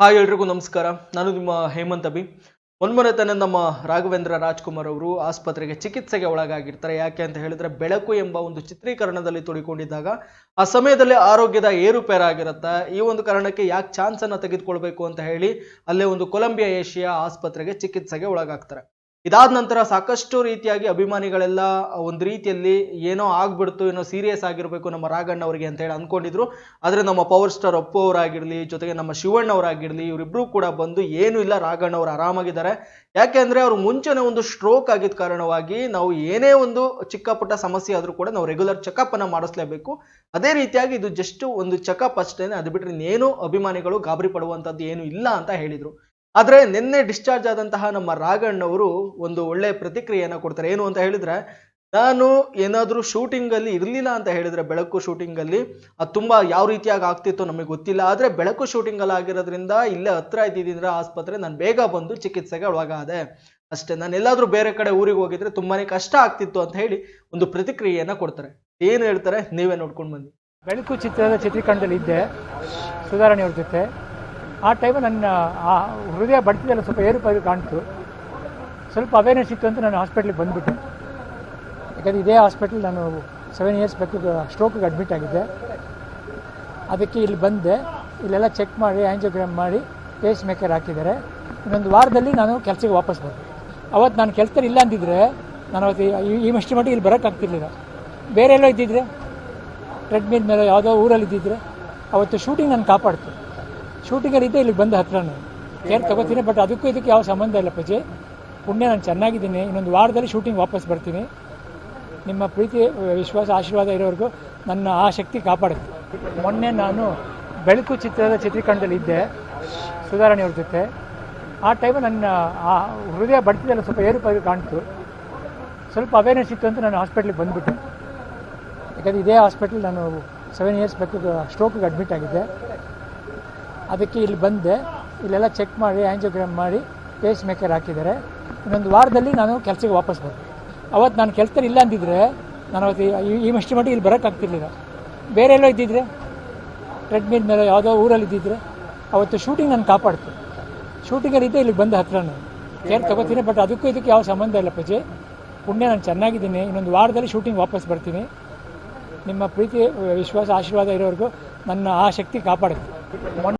Hi ಎಲ್ರಿಗೂ ನಮಸ್ಕಾರ. ನಾನು ನಿಮ್ಮ ಹೇಮಂತ್ ಅಭಿ. ಒಂದ್ಮನೆ ತಾನೇ ನಮ್ಮ ರಾಘವೇಂದ್ರ ರಾಜ್ಕುಮಾರ್ ಅವರು ಆಸ್ಪತ್ರೆಗೆ ಚಿಕಿತ್ಸೆಗೆ ಒಳಗಾಗಿರ್ತಾರೆ. ಯಾಕೆ ಅಂತ ಹೇಳಿದ್ರೆ ಬೆಳಕು ಎಂಬ ಒಂದು ಚಿತ್ರೀಕರಣದಲ್ಲಿ ತೊಡಿಕೊಂಡಿದ್ದಾಗ ಆ ಸಮಯದಲ್ಲಿ ಆರೋಗ್ಯದ ಏರುಪೇರಾಗಿರುತ್ತೆ. ಈ ಒಂದು ಕಾರಣಕ್ಕೆ ಯಾಕೆ ಚಾನ್ಸ್ ಅನ್ನ ತೆಗೆದುಕೊಳ್ಬೇಕು ಅಂತ ಹೇಳಿ ಅಲ್ಲೇ ಒಂದು ಕೊಲಂಬಿಯಾ ಏಷಿಯಾ ಆಸ್ಪತ್ರೆಗೆ ಚಿಕಿತ್ಸೆಗೆ ಒಳಗಾಗ್ತಾರೆ. ಇದಾದ ನಂತರ ಸಾಕಷ್ಟು ರೀತಿಯಾಗಿ ಅಭಿಮಾನಿಗಳೆಲ್ಲ ಒಂದು ರೀತಿಯಲ್ಲಿ ಏನೋ ಆಗ್ಬಿಡ್ತು, ಏನೋ ಸೀರಿಯಸ್ ಆಗಿರಬೇಕು ನಮ್ಮ ರಾಘಣ್ಣ ಅವರಿಗೆ ಅಂತ ಹೇಳಿ ಅಂದ್ಕೊಂಡಿದ್ರು. ಆದರೆ ನಮ್ಮ ಪವರ್ ಸ್ಟಾರ್ ಅಪ್ಪು ಅವರಾಗಿರಲಿ, ಜೊತೆಗೆ ನಮ್ಮ ಶಿವಣ್ಣ ಅವರಾಗಿರಲಿ, ಇವರಿಬ್ರು ಕೂಡ ಬಂದು ಏನೂ ಇಲ್ಲ ರಾಘಣ್ಣ ಅವರು ಆರಾಮಾಗಿದ್ದಾರೆ. ಯಾಕೆ ಅವರು ಮುಂಚೆನೇ ಒಂದು ಸ್ಟ್ರೋಕ್ ಆಗಿದ್ದ ಕಾರಣವಾಗಿ ನಾವು ಏನೇ ಒಂದು ಚಿಕ್ಕ ಪುಟ್ಟ ಸಮಸ್ಯೆ ಆದ್ರೂ ಕೂಡ ನಾವು ರೆಗ್ಯುಲರ್ ಚೆಕಪ್ ಅನ್ನ ಮಾಡಿಸ್ಲೇಬೇಕು. ಅದೇ ರೀತಿಯಾಗಿ ಇದು ಜಸ್ಟ್ ಒಂದು ಚೆಕಪ್ ಅಷ್ಟೇನೆ. ಅದು ಬಿಟ್ಟರೆ ಇನ್ನೇನು ಅಭಿಮಾನಿಗಳು ಗಾಬರಿ ಪಡುವಂಥದ್ದು ಏನು ಇಲ್ಲ ಅಂತ ಹೇಳಿದ್ರು. ಆದ್ರೆ ನಿನ್ನೆ ಡಿಸ್ಚಾರ್ಜ್ ಆದಂತಹ ನಮ್ಮ ರಾಘಣ್ಣವರು ಒಂದು ಒಳ್ಳೆ ಪ್ರತಿಕ್ರಿಯೆಯನ್ನ ಕೊಡ್ತಾರೆ. ಏನು ಅಂತ ಹೇಳಿದ್ರೆ, ನಾನು ಏನಾದರೂ ಶೂಟಿಂಗಲ್ಲಿ ಇರಲಿಲ್ಲ ಅಂತ ಹೇಳಿದ್ರೆ, ಬೆಳಕು ಶೂಟಿಂಗಲ್ಲಿ ಅದು ತುಂಬಾ ಯಾವ ರೀತಿಯಾಗಿ ಆಗ್ತಿತ್ತು ನಮಗೆ ಗೊತ್ತಿಲ್ಲ. ಆದರೆ ಬೆಳಕು ಶೂಟಿಂಗಲ್ಲಿ ಆಗಿರೋದ್ರಿಂದ ಇಲ್ಲೇ ಹತ್ರ ಇದ್ದಿದ್ರೆ ಆಸ್ಪತ್ರೆ, ನಾನು ಬೇಗ ಬಂದು ಚಿಕಿತ್ಸೆಗೆ ಒಳಗಾದೆ. ಅಷ್ಟೇ, ನಾನು ಎಲ್ಲಾದ್ರೂ ಬೇರೆ ಕಡೆ ಊರಿಗೆ ಹೋಗಿದ್ರೆ ತುಂಬಾನೇ ಕಷ್ಟ ಆಗ್ತಿತ್ತು ಅಂತ ಹೇಳಿ ಒಂದು ಪ್ರತಿಕ್ರಿಯೆಯನ್ನ ಕೊಡ್ತಾರೆ. ಏನು ಹೇಳ್ತಾರೆ, ನೀವೇ ನೋಡ್ಕೊಂಡು ಬನ್ನಿ. ಬೆಳಕು ಚಿತ್ರದ ಚಿತ್ರೀಕರಣದಲ್ಲಿ ಇದ್ದೆ ಸುಧಾರಣೆ ಅವ್ರ ಜೊತೆ. ಆ ಟೈಮಲ್ಲಿ ನನ್ನ, ಆ ಹೃದಯ ಬಡ್ತಿದೆಲ್ಲ ಸ್ವಲ್ಪ ಏರುಪಾಯಿ ಕಾಣ್ತು. ಸ್ವಲ್ಪ ಅವೇರ್ನೆಸ್ ಇತ್ತು ಅಂತ ನಾನು ಹಾಸ್ಪಿಟ್ಲಿಗೆ ಬಂದುಬಿಟ್ಟೆ. ಯಾಕಂದರೆ ಇದೇ ಹಾಸ್ಪಿಟ್ಲ್ ನಾನು ಸೆವೆನ್ ಇಯರ್ಸ್ ಬೇಕು ಸ್ಟ್ರೋಕಿಗೆ ಅಡ್ಮಿಟ್ ಆಗಿದ್ದೆ. ಅದಕ್ಕೆ ಇಲ್ಲಿ ಬಂದೆ. ಇಲ್ಲೆಲ್ಲ ಚೆಕ್ ಮಾಡಿ ಆ್ಯಂಜಿಯೋಗ್ರಾಮ್ ಮಾಡಿ ಪೇಸ್ ಮೇಕರ್ ಹಾಕಿದ್ದಾರೆ. ಇನ್ನೊಂದು ವಾರದಲ್ಲಿ ನಾನು ಕೆಲಸಕ್ಕೆ ವಾಪಸ್ ಬಂದೆ. ಅವತ್ತು ನಾನು ಕೆಲಸದಲ್ಲಿ ಇಲ್ಲ ಅಂದಿದ್ರೆ ನಾನು ಅವತ್ತು ಈ- ಮಷ್ಟಿ ಮಟ್ಟಿಗೆ ಇಲ್ಲಿ ಬರೋಕ್ಕಾಗ್ತಿರ್ಲಿಲ್ಲ ಬೇರೆ ಎಲ್ಲೋ ಇದ್ದಿದ್ರೆ ಟ್ರೆಡ್ಮಿಲ್ ಮೇಲೆ ಯಾವುದೋ ಊರಲ್ಲಿ ಇದ್ದಿದ್ರೆ ಅವತ್ತು ಶೂಟಿಂಗ್ ನಾನು ಕಾಪಾಡ್ತು. ಶೂಟಿಂಗಲ್ಲಿ ಇದ್ದೆ, ಇಲ್ಲಿಗೆ ಬಂದ ಹತ್ರ ಕೇರ್ ತಗೋತೀನಿ ಬಟ್ ಅದಕ್ಕೂ ಇದಕ್ಕೆ ಯಾವ ಸಂಬಂಧ ಇಲ್ಲ ಪೂಜೆ. ಪುಣ್ಯ, ನಾನು ಚೆನ್ನಾಗಿದ್ದೀನಿ. ಇನ್ನೊಂದು ವಾರದಲ್ಲಿ ಶೂಟಿಂಗ್ ವಾಪಸ್ ಬರ್ತೀನಿ. ನಿಮ್ಮ ಪ್ರೀತಿ, ವಿಶ್ವಾಸ, ಆಶೀರ್ವಾದ ಇರೋವರೆಗೂ ನನ್ನ ಆ ಶಕ್ತಿ ಕಾಪಾಡುತ್ತೆ. ಮೊನ್ನೆ ನಾನು ಬೆಳಕು ಚಿತ್ರದ ಚಿತ್ರೀಕರಣದಲ್ಲಿ ಇದ್ದೆ, ಸುಧಾರಣೆ ಅವ್ರ ಜೊತೆ. ಆ ಟೈಮಲ್ಲಿ ನನ್ನ, ಆ ಹೃದಯ ಬಡ್ತಿದ್ದೆಲ್ಲ ಸ್ವಲ್ಪ ಏರುಪಾಯಿ ಕಾಣ್ತು. ಸ್ವಲ್ಪ ಅವೇರ್ನೆಸ್ ಇತ್ತು ಅಂತ ನಾನು ಹಾಸ್ಪಿಟ್ಲಿಗೆ ಬಂದುಬಿಟ್ಟೆ. ಯಾಕಂದರೆ ಇದೇ ಹಾಸ್ಪಿಟ್ಲ್ ನಾನು ಸೆವೆನ್ ಇಯರ್ಸ್ ಬೇಕು ಸ್ಟ್ರೋಕಿಗೆ ಅಡ್ಮಿಟ್ ಆಗಿದ್ದೆ. ಅದಕ್ಕೆ ಇಲ್ಲಿ ಬಂದೆ. ಇಲ್ಲೆಲ್ಲ ಚೆಕ್ ಮಾಡಿ ಆ್ಯಂಜಿಯೋಗ್ರಾಮ್ ಮಾಡಿ ಪೇಸ್ ಮೇಕರ್ ಹಾಕಿದ್ದಾರೆ. ಇನ್ನೊಂದು ವಾರದಲ್ಲಿ ನಾನು ಕೆಲಸಕ್ಕೆ ವಾಪಸ್ ಬರ್ತೀನಿ ಅವತ್ತು ನಾನು ಕೆಲಸದಲ್ಲಿ ಇಲ್ಲ ಅಂದಿದ್ರೆ, ನಾನು ಅವತ್ತು ಈ- ಮಷ್ಟಿ ಮಟ್ಟಿಗೆ ಇಲ್ಲಿ ಬರೋಕ್ಕಾಗ್ತಿರ್ಲಿಲ್ಲ ಬೇರೆ ಎಲ್ಲೋ ಇದ್ದಿದ್ರೆ ಟ್ರೆಡ್ಮಿಲ್ ಮೇಲೆ ಯಾವುದೋ ಊರಲ್ಲಿ ಇದ್ದಿದ್ರೆ, ಅವತ್ತು ಶೂಟಿಂಗ್ ನಾನು ಕಾಪಾಡ್ತು. ಶೂಟಿಂಗಲ್ಲಿ ಇದ್ದೆ, ಇಲ್ಲಿಗೆ ಬಂದ ಹತ್ರ ನಾನು ಕೇರ್ ತಗೋತೀನಿ ಬಟ್ ಅದಕ್ಕೂ ಇದಕ್ಕೆ ಯಾವ ಸಂಬಂಧ ಇಲ್ಲ ಪೂಜೆ. ಪುಣ್ಯ, ನಾನು ಚೆನ್ನಾಗಿದ್ದೀನಿ. ಇನ್ನೊಂದು ವಾರದಲ್ಲಿ ಶೂಟಿಂಗ್ ವಾಪಸ್ ಬರ್ತೀನಿ. ನಿಮ್ಮ ಪ್ರೀತಿ, ವಿಶ್ವಾಸ, ಆಶೀರ್ವಾದ ಇರೋವರೆಗೂ ನನ್ನ ಆ ಶಕ್ತಿ ಕಾಪಾಡುತ್ತೆ.